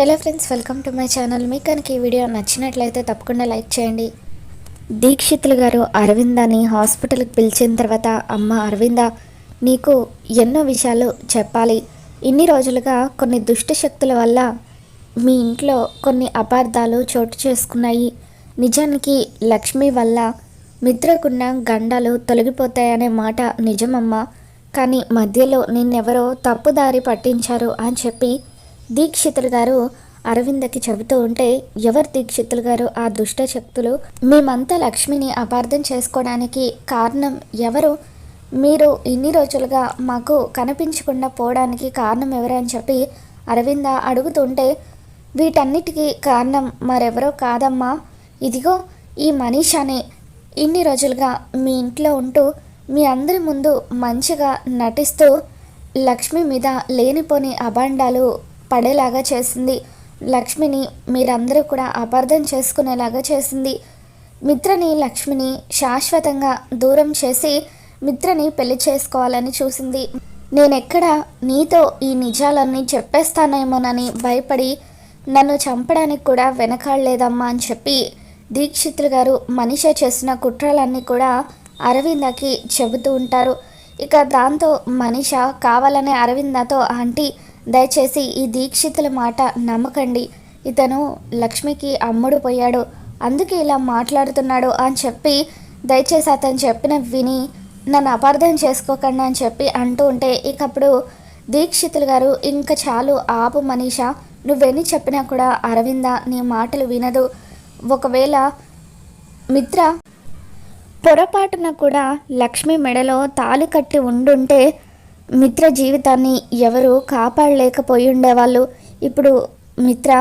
Hello friends welcome to my channel మీకు కనుక ఈ వీడియో నచ్చినట్లయితే తప్పకుండా లైక్ చేయండి. దీక్షితులు గారు అరవిందాని హాస్పిటల్కి పిలిచిన తర్వాత అమ్మ అరవింద నీకు ఎన్నో విషయాలు చెప్పాలి. ఇన్ని రోజులుగా కొన్ని దుష్ట శక్తుల వల్ల మీ ఇంట్లో కొన్ని అపార్థాలు చోటు చేసుకున్నాయి. నిజానికి లక్ష్మి వల్ల మిత్రకున్న గండాలు తొలగిపోతాయనే మాట నిజమమ్మా. కానీ మధ్యలో నిన్నెవరో తప్పుదారి పట్టించారు అని చెప్పి దీక్షితులు గారు అరవిందకి చెబుతూ ఉంటే ఎవరు దీక్షితులు గారు? ఆ దుష్ట శక్తులు? మేమంతా లక్ష్మిని అపార్థం చేసుకోవడానికి కారణం ఎవరు? మీరు ఇన్ని రోజులుగా మాకు కనిపించకుండా పోవడానికి కారణం ఎవరు? అని చెప్పి అరవింద అడుగుతుంటే వీటన్నిటికీ కారణం మరెవరో కాదమ్మా. ఇదిగో ఈ మనీషానే. ఇన్ని రోజులుగా మీ ఇంట్లో ఉంటూ మీ అందరి ముందు మంచిగా నటిస్తూ లక్ష్మి మీద లేనిపోని అభాండాలు పడేలాగా చేసింది. లక్ష్మిని మీరందరూ కూడా అపార్థం చేసుకునేలాగా చేసింది. మిత్రని లక్ష్మిని శాశ్వతంగా దూరం చేసి మిత్రని పెళ్ళి చేసుకోవాలని చూసింది. నేనెక్కడ నీతో ఈ నిజాలన్నీ చెప్పేస్తానేమోనని భయపడి నన్ను చంపడానికి కూడా వెనకాడలేదమ్మా అని చెప్పి దీక్షితులు గారు మనిష చేసిన కుట్రలన్నీ కూడా అరవిందకి చెబుతూ ఉంటారు. ఇక దాంతో మనిష కావాలనే అరవిందతో ఆంటీ దయచేసి ఈ దీక్షితుల మాట నమ్మకండి. ఇతను లక్ష్మికి అమ్ముడు పోయాడు. అందుకే ఇలా మాట్లాడుతున్నాడు అని చెప్పి దయచేసి అతను చెప్పిన విని నన్ను అపార్థం చేసుకోకండి అని చెప్పి అంటూ ఉంటే ఇకప్పుడు దీక్షితులు గారు ఇంకా చాలు ఆపు మనీష నువ్వెన్ని చెప్పినా కూడా అరవింద నీ మాటలు వినదు. ఒకవేళ మిత్ర పొరపాటున కూడా లక్ష్మి మెడలో తాళి కట్టి ఉండుంటే మిత్ర జీవితాన్ని ఎవరు కాపాడలేకపోయి ఉండేవాళ్ళు ఇప్పుడు మిత్ర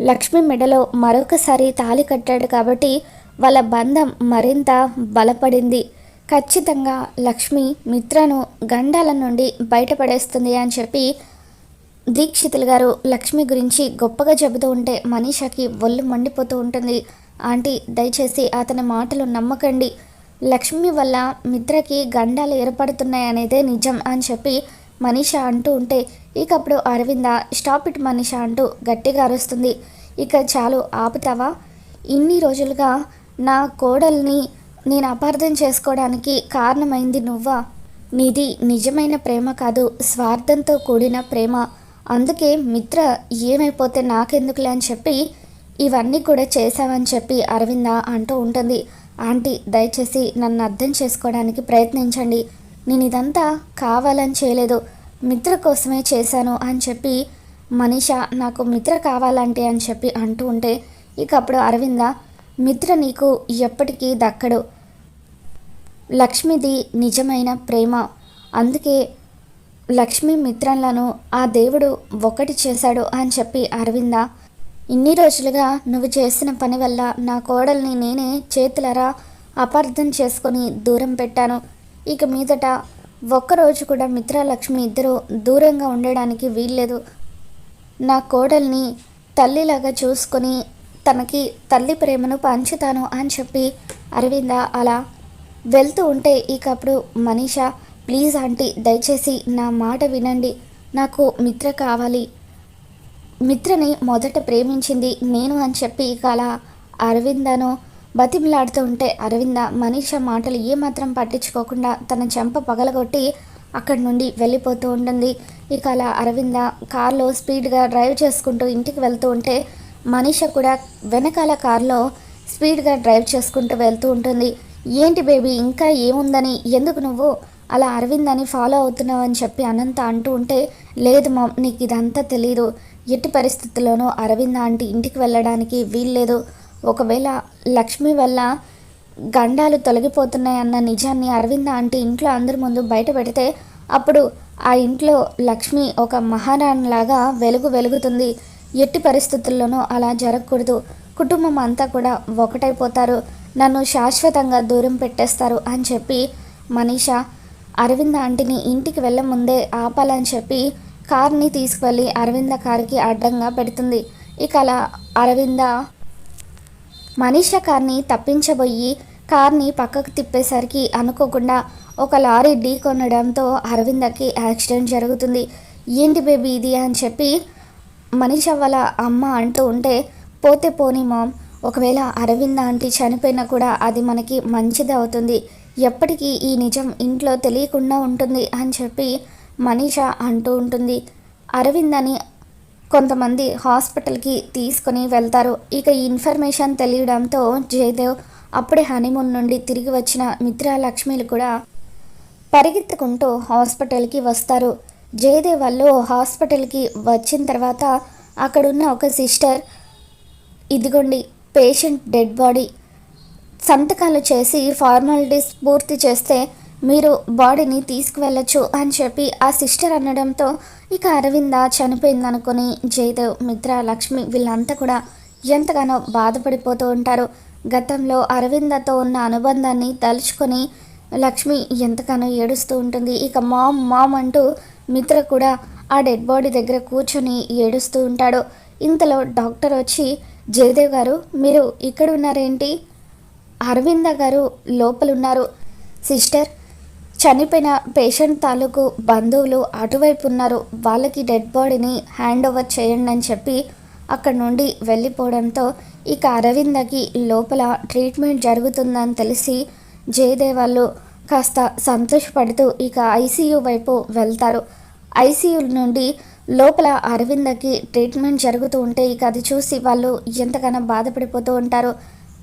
లక్ష్మి మెడలో మరొకసారి తాలి కట్టాడు కాబట్టి వాళ్ళ బంధం మరింత బలపడింది. ఖచ్చితంగా లక్ష్మి మిత్రను గండాల నుండి బయటపడేస్తుంది అని చెప్పి దీక్షితులు గారు లక్ష్మి గురించి గొప్పగా చెబుతూ ఉంటే మనీషాకి ఒళ్ళు మండిపోతూ ఉంటుంది. ఆంటీ దయచేసి అతని మాటలు నమ్మకండి. లక్ష్మి వల్ల మిత్రకి గండాలు ఏర్పడుతున్నాయనేదే నిజం అని చెప్పి మనీష అంటూ ఉంటే ఇకప్పుడు అరవింద స్టాప్ ఇట్ మనీష అంటూ గట్టిగా అరుస్తుంది. ఇక చాలు ఆపుతావా? ఇన్ని రోజులుగా నా కోడల్ని నేను అపార్థం చేసుకోవడానికి కారణమైంది నువ్వా? నీది నిజమైన ప్రేమ కాదు స్వార్థంతో కూడిన ప్రేమ. అందుకే మిత్ర ఏమైపోతే నాకెందుకులే అని చెప్పి ఇవన్నీ కూడా చేశావని చెప్పి అరవింద అంటూ ఉంటుంది. ఆంటీ దయచేసి నన్ను అర్థం చేసుకోవడానికి ప్రయత్నించండి. నేను ఇదంతా కావాలని చేయలేదు. మిత్ర కోసమే చేశాను అని చెప్పి మనీష నాకు మిత్ర కావాలంటే అని చెప్పి అంటూ ఉంటే ఇక అప్పుడు అరవింద మిత్ర నీకు ఎప్పటికీ దక్కడు. లక్ష్మిది నిజమైన ప్రేమ. అందుకే లక్ష్మి మిత్రంలను ఆ దేవుడు ఒకటి చేశాడు అని చెప్పి అరవింద ఇన్ని రోజులుగా నువ్వు చేసిన పని వల్ల నా కోడల్ని నేనే చేతులరా అపార్థం చేసుకొని దూరం పెట్టాను. ఇక మీదట ఒక్కరోజు కూడా మిత్రలక్ష్మి ఇద్దరు దూరంగా ఉండడానికి వీల్లేదు. నా కోడల్ని తల్లిలాగా చూసుకొని తనకి తల్లి ప్రేమను పంచుతాను అని చెప్పి అరవింద అలా వెళ్తూ ఉంటే ఇకప్పుడు మనీషా ప్లీజ్ ఆంటీ దయచేసి నా మాట వినండి. నాకు మిత్ర కావాలి. మిత్రని మొదట ప్రేమించింది నేను అని చెప్పి ఇక అలా అరవిందను బతిమలాడుతూ ఉంటే అరవింద మనీష మాటలు ఏమాత్రం పట్టించుకోకుండా తన చెంప పగలగొట్టి అక్కడి నుండి వెళ్ళిపోతూ ఉంటుంది. ఇక అలా అరవింద కారులో స్పీడ్గా డ్రైవ్ చేసుకుంటూ ఇంటికి వెళ్తూ ఉంటే మనీష కూడా వెనకాల కార్లో స్పీడ్గా డ్రైవ్ చేసుకుంటూ వెళ్తూ ఉంటుంది. ఏంటి బేబీ ఇంకా ఏముందని? ఎందుకు నువ్వు అలా అరవింద్ అని ఫాలో అవుతున్నావు? అని చెప్పి అనంత అంటూ ఉంటే లేదు మా నీకు ఇదంతా తెలీదు. ఎట్టి పరిస్థితుల్లోనూ అరవింద్ ఆంటీ ఇంటికి వెళ్ళడానికి వీల్లేదు. ఒకవేళ లక్ష్మి వల్ల గండాలు తొలగిపోతున్నాయన్న నిజాన్ని అరవింద్ ఆంటీ ఇంట్లో అందరి ముందు బయట పెడితే అప్పుడు ఆ ఇంట్లో లక్ష్మి ఒక మహారాణిలాగా వెలుగు వెలుగుతుంది. ఎట్టి పరిస్థితుల్లోనూ అలా జరగకూడదు. కుటుంబం అంతా కూడా ఒకటైపోతారు. నన్ను శాశ్వతంగా దూరం పెట్టేస్తారు అని చెప్పి మనీష అరవింద్ ఆంటీని ఇంటికి వెళ్ళే ముందే ఆపాలని చెప్పి కార్ని తీసుకువెళ్ళి అరవింద కారుకి అడ్డంగా పెడుతుంది. ఇక అలా అరవింద మనీష కార్ని తప్పించబోయి కార్ని పక్కకు తిప్పేసరికి అనుకోకుండా ఒక లారీ ఢీ కొనడంతో అరవిందకి యాక్సిడెంట్ జరుగుతుంది. ఏంటి బేబీ ఇది అని చెప్పి మనిషి వాళ్ళ అమ్మ అంటూ ఉంటే పోతే పోనీ మామ్ ఒకవేళ అరవింద ఆంటీ చనిపోయినా కూడా అది మనకి మంచిది అవుతుంది. ఎప్పటికీ ఈ నిజం ఇంట్లో తెలియకుండా ఉంటుంది అని చెప్పి మనీష అంటూ ఉంటుంది. అరవింద్ అని కొంతమంది హాస్పిటల్కి తీసుకొని వెళ్తారు. ఇక ఈ ఇన్ఫర్మేషన్ తెలియడంతో జయదేవ్ అప్పుడే హనీమూన్ నుండి తిరిగి వచ్చిన మిత్ర లక్ష్మిలు కూడా పరిగెత్తుకుంటూ హాస్పిటల్కి వస్తారు. జయదేవ్ వాళ్ళు హాస్పిటల్కి వచ్చిన తర్వాత అక్కడున్న ఒక సిస్టర్ ఇదిగోండి పేషెంట్ డెడ్ బాడీ సంతకాలు చేసి ఫార్మాలిటీస్ పూర్తి చేస్తే మీరు బాడీని తీసుకువెళ్ళచ్చు అని చెప్పి ఆ సిస్టర్ అనడంతో ఇక అరవింద చనిపోయిందనుకొని జయదేవ్ మిత్ర లక్ష్మి వీళ్ళంతా కూడా ఎంతగానో బాధపడిపోతూ ఉంటారు. గతంలో అరవిందతో ఉన్న అనుబంధాన్ని తలుచుకొని లక్ష్మి ఎంతగానో ఏడుస్తూ ఉంటుంది. ఇక మామ్ మామ్ అంటూ మిత్ర కూడా ఆ డెడ్ బాడీ దగ్గర కూర్చొని ఏడుస్తూ ఉంటాడు. ఇంతలో డాక్టర్ వచ్చి జయదేవ్ గారు మీరు ఇక్కడ ఉన్నారేంటి అరవింద గారు లోపల ఉన్నారు సిస్టర్ చనిపోయిన పేషెంట్ తాలూకు బంధువులు అటువైపు ఉన్నారు వాళ్ళకి డెడ్ బాడీని హ్యాండ్ ఓవర్ చేయండి అని చెప్పి అక్కడ నుండి వెళ్ళిపోవడంతో ఇక అరవిందకి లోపల ట్రీట్మెంట్ జరుగుతుందని తెలిసి జయదేవ్ వాళ్ళు కాస్త సంతోషపడుతూ ఇక ఐసీయూ వైపు వెళ్తారు. ఐసీయూ నుండి లోపల అరవిందకి ట్రీట్మెంట్ జరుగుతూ ఉంటే ఇక అది చూసి వాళ్ళు ఎంతగానో బాధపడిపోతూ ఉంటారు.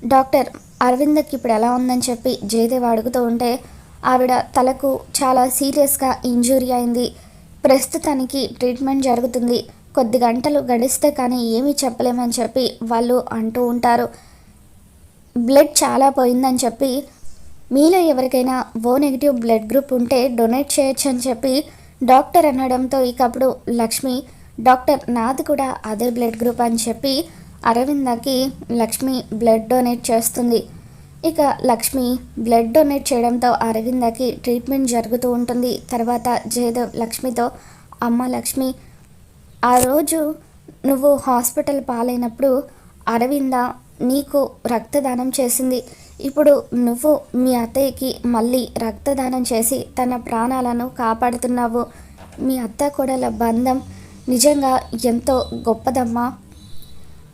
డాక్టర్ అరవిందకి ఇప్పుడు ఎలా ఉందని చెప్పి జయదేవ్ అడుగుతూ ఉంటే ఆవిడ తలకు చాలా సీరియస్గా ఇంజూరీ అయింది. ప్రస్తుతానికి ట్రీట్మెంట్ జరుగుతుంది. కొద్ది గంటలు గడిస్తే కానీ ఏమీ చెప్పలేమని చెప్పి వాళ్ళు అంటూ ఉంటారు. బ్లడ్ చాలా పోయిందని చెప్పి మీలో ఎవరికైనా ఓ నెగిటివ్ బ్లడ్ గ్రూప్ ఉంటే డొనేట్ చేయొచ్చు అని చెప్పి డాక్టర్ అనడంతో ఇక అప్పుడు లక్ష్మి డాక్టర్ నాది కూడా అదే బ్లడ్ గ్రూప్ అని చెప్పి అరవిందకి లక్ష్మి బ్లడ్ డొనేట్ చేస్తుంది. ఇక లక్ష్మి బ్లడ్ డొనేట్ చేయడంతో అరవిందకి ట్రీట్మెంట్ జరుగుతూ ఉంటుంది. తర్వాత జయదేవ్ లక్ష్మితో అమ్మ లక్ష్మి ఆ రోజు నువ్వు హాస్పిటల్ పాలైనప్పుడు అరవింద నీకు రక్తదానం చేసింది. ఇప్పుడు నువ్వు మీ అత్తయ్యకి మళ్ళీ రక్తదానం చేసి తన ప్రాణాలను కాపాడుతున్నావు. మీ అత్త కొడల బంధం నిజంగా ఎంతో గొప్పదమ్మా.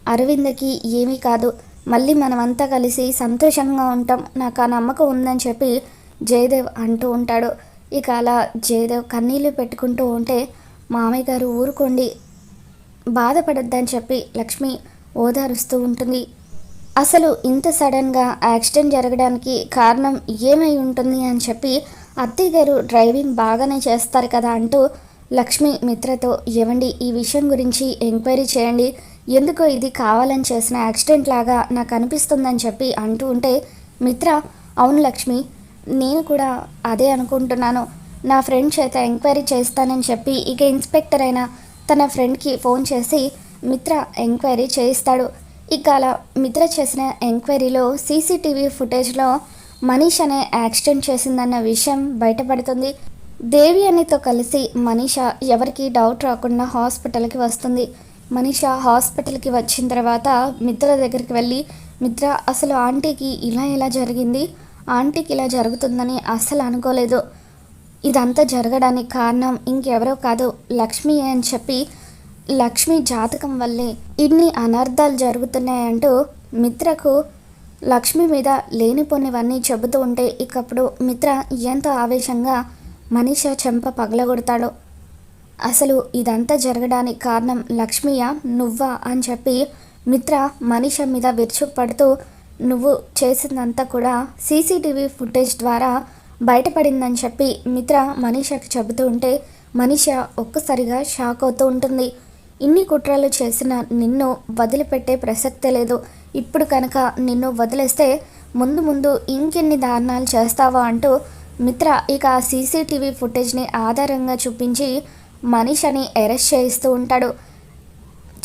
అరవిందకి ఏమీ కాదు. మళ్ళీ మనమంతా కలిసి సంతోషంగా ఉంటాం. నాకు ఆ నమ్మకం ఉందని చెప్పి జయదేవ్ అంటూ ఉంటాడు. ఇక అలా జయదేవ్ కన్నీళ్ళు పెట్టుకుంటూ ఉంటే మామయ్య గారు ఊరుకోండి బాధపడొద్దని చెప్పి లక్ష్మి ఓదారుస్తూ ఉంటుంది. అసలు ఇంత సడన్గా యాక్సిడెంట్ జరగడానికి కారణం ఏమై ఉంటుంది అని చెప్పి అత్తయ్య గారు డ్రైవింగ్ బాగానే చేస్తారు కదా అంటూ లక్ష్మి మిత్రతో ఇవ్వండి ఈ విషయం గురించి ఎంక్వైరీ చేయండి. ఎందుకో ఇది కావాలని చేసిన యాక్సిడెంట్ లాగా నాకు అనిపిస్తుందని చెప్పి అంటూ ఉంటే మిత్ర అవును లక్ష్మి నేను కూడా అదే అనుకుంటున్నాను. నా ఫ్రెండ్ చేత ఎంక్వైరీ చేస్తానని చెప్పి ఇక ఇన్స్పెక్టర్ అయిన తన ఫ్రెండ్కి ఫోన్ చేసి మిత్ర ఎంక్వైరీ చేయిస్తాడు. ఇక అలా మిత్ర చేసిన ఎంక్వైరీలో సీసీటీవీ ఫుటేజ్లో మనీష్ అనే యాక్సిడెంట్ చేసిందన్న విషయం బయటపడుతుంది. దేవి అనితో కలిసి మనీష ఎవరికి డౌట్ రాకుండా హాస్పిటల్కి వస్తుంది. మనిష హాస్పిటల్కి వచ్చిన తర్వాత మిత్ర దగ్గరికి వెళ్ళి మిత్ర అసలు ఆంటీకి ఇలా ఎలా జరిగింది? ఆంటీకి ఇలా జరుగుతుందని అస్సలు అనుకోలేదు. ఇదంతా జరగడానికి కారణం ఇంకెవరో కాదు లక్ష్మి అని చెప్పి లక్ష్మి జాతకం వల్లే ఇన్ని అనర్థాలు జరుగుతున్నాయంటూ మిత్రకు లక్ష్మి మీద లేనిపోనివన్నీ చెబుతూ ఉంటే ఇకప్పుడు మిత్ర ఎంతో ఆవేశంగా మనిష చెంప పగలగొడతాడు. అసలు ఇదంతా జరగడానికి కారణం లక్ష్మియా నువ్వా అని చెప్పి మిత్ర మనిష మీద విరుచుకుపడుతూ నువ్వు చేసిందంతా కూడా సీసీటీవీ ఫుటేజ్ ద్వారా బయటపడిందని చెప్పి మిత్ర మనీషకి చెబుతూ ఉంటే మనీష ఒక్కసారిగా షాక్ అవుతూ ఉంటుంది. ఇన్ని కుట్రలు చేసిన నిన్ను వదిలిపెట్టే ప్రసక్తే లేదు. ఇప్పుడు కనుక నిన్ను వదిలేస్తే ముందు ముందు ఇంకెన్ని దారుణాలు చేస్తావా అంటూ మిత్ర ఇక సీసీటీవీ ఫుటేజ్ని ఆధారంగా చూపించి మనీషని అరెస్ట్ చేయిస్తూ ఉంటాడు.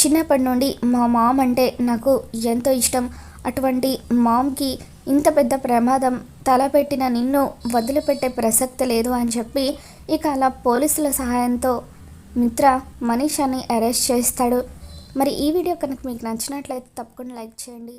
చిన్నప్పటి నుండి మా మామ్ అంటే నాకు ఎంతో ఇష్టం. అటువంటి మామ్కి ఇంత పెద్ద ప్రమాదం తలపెట్టిన నిన్ను వదిలిపెట్టే ప్రసక్తి లేదు అని చెప్పి ఇక అలా పోలీసుల సహాయంతో మిత్ర మనీషాని అరెస్ట్ చేస్తాడు. మరి ఈ వీడియో కనుక మీకు నచ్చినట్లయితే తప్పకుండా లైక్ చేయండి.